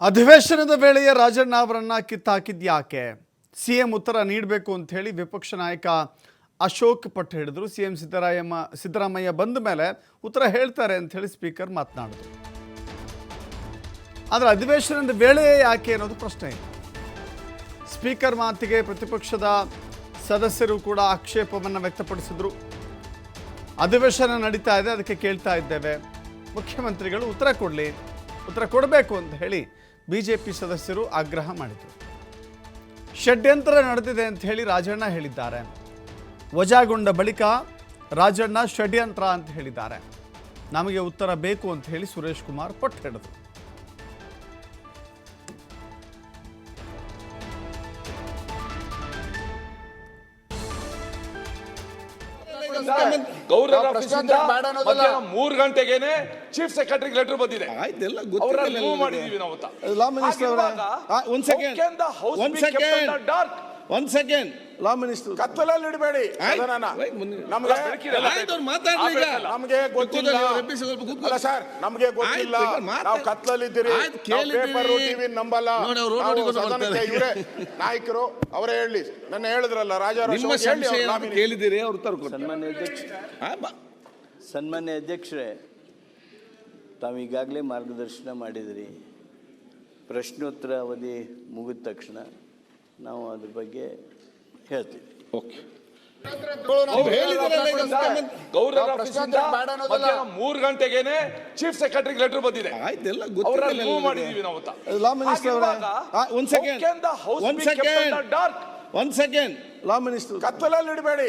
ಅಧಿವೇಶನದ ವೇಳೆಯೇ ರಾಜಣ್ಣ ಅವರನ್ನ ಕಿತ್ತಾಕಿದ್ಯಾಕೆ? ಸಿಎಂ ಉತ್ತರ ನೀಡಬೇಕು ಅಂತ ಹೇಳಿ ವಿಪಕ್ಷ ನಾಯಕ ಅಶೋಕ್ ಪಟ್ಟು ಹಿಡಿದ್ರು ಸಿಎಂ ಸಿದ್ದರಾಮಯ್ಯ ಸಿದ್ದರಾಮಯ್ಯ ಬಂದ ಮೇಲೆ ಉತ್ತರ ಹೇಳ್ತಾರೆ ಅಂತ ಹೇಳಿ ಸ್ಪೀಕರ್ ಮಾತನಾಡಿದ್ರು. ಆದರೆ ಅಧಿವೇಶನದ ವೇಳೆಯೇ ಯಾಕೆ ಅನ್ನೋದು ಪ್ರಶ್ನೆ ಇದೆ. ಸ್ಪೀಕರ್ ಮಾತಿಗೆ ಪ್ರತಿಪಕ್ಷದ ಸದಸ್ಯರು ಕೂಡ ಆಕ್ಷೇಪವನ್ನು ವ್ಯಕ್ತಪಡಿಸಿದ್ರು. ಅಧಿವೇಶನ ನಡೀತಾ ಇದೆ, ಅದಕ್ಕೆ ಕೇಳ್ತಾ ಇದ್ದೇವೆ. ಮುಖ್ಯಮಂತ್ರಿಗಳು ಉತ್ತರ ಕೊಡಲಿ. ಉತ್ತರ ಕೊಡಬೇಕು ಅಂತ ಹೇಳಿ ಬಿ ಜೆ ಪಿ ಸದಸ್ಯರು ಆಗ್ರಹ ಮಾಡಿದರು. ಷಡ್ಯಂತ್ರ ನಡೆದಿದೆ ಅಂತ ಹೇಳಿ ರಾಜಣ್ಣ ಹೇಳಿದ್ದಾರೆ. ವಜಾಗೊಂಡ ಬಳಿಕ ರಾಜಣ್ಣ ಷಡ್ಯಂತ್ರ ಅಂತ ಹೇಳಿದ್ದಾರೆ. ನಮಗೆ ಉತ್ತರ ಬೇಕು ಅಂತ ಹೇಳಿ ಸುರೇಶ್ ಕುಮಾರ್ ಪಟ್ಟು ಹಿಡಿದ್ರು. ಗೌರವ ಮೂರು ಗಂಟೆಗೇನೆ ಚೀಫ್ ಸೆಕ್ರೆಟರಿ ಲೆಟರ್ ಬಂದಿದೆ. ಆಯ್ತೆಲ್ಲ ಮಾಡಿದೀವಿ ನಾವು ಲಾ ಮಿನಿಸ್ಟರ್ ಅವರೇ ಒಂದ್ ಸೆಕೆಂಡ್ ಒಂದ್ ಸೆಕೆಂಡ್ ಒಂದ್ ಸೆಕೆಂಡ್ ಲಾ ಮಿನಿಸ್ಟರ್ ಕತ್ತಲಲ್ಲಿ ಇಡಬೇಡಿ. ನಮ್ಗೆ ಗೊತ್ತಿಲ್ಲ. ಸರ್ ನಮಗೆ ಗೊತ್ತಿಲ್ಲ. ನಾವು ಕತ್ತಲಲ್ಲಿ ಇದ್ದೀರಿ. ಪೇಪರ್ ಟಿವಿ ನಂಬಲ್ಲ. ನಾಯಕರು ಅವರೇ ಹೇಳಿ. ನನ್ನ ಹೇಳಿದ್ರಲ್ಲ ರಾಜಾ ಅವ್ರು. ಕೇಳಿದ್ದೀರಿ ಉತ್ತರ ಸನ್ಮಾನ್ಯ ಅಧ್ಯಕ್ಷ ಸನ್ಮಾನ್ಯ ಅಧ್ಯಕ್ಷರೇ ತಾವು ಈಗಾಗಲೇ ಮಾರ್ಗದರ್ಶನ ಮಾಡಿದಿರಿ. ಪ್ರಶ್ನೋತ್ತರ ಅವಧಿ ಮುಗಿದ ತಕ್ಷಣ ನಾವು ಅದ್ರ ಬಗ್ಗೆ ಹೇಳ್ತೀವಿ ಓಕೆ. ಮೂರು ಗಂಟೆಗೇನೆ ಚೀಫ್ ಸೆಕ್ರೆಟರಿ ಲೆಟರ್ ಬಂದಿದೆ. ಆಯ್ತೆಲ್ಲ ಗೊತ್ತಿಲ್ಲ ಮಾಡಿದೀವಿ ನಾವು. ಲಾ ಮಿನಿಸ್ಟರ್ ಒಂದ್ ಸೆಕೆಂಡ್ house ಒಂದ್ ಸೆಕೆಂಡ್? ಒಂದ್ ಲಾ ಮಿನಿಸ್ಟರ್ ಕತ್ತಲಲ್ಲಿ ಇಡಬೇಡಿ.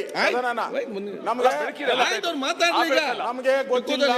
ನಮ್ಗೆ ಬೆಳಕಿರಲ್ಲ. ಮಾತಾಡ್ಲಿ ನಮ್ಗೆ ಗೊತ್ತಿಲ್ಲ.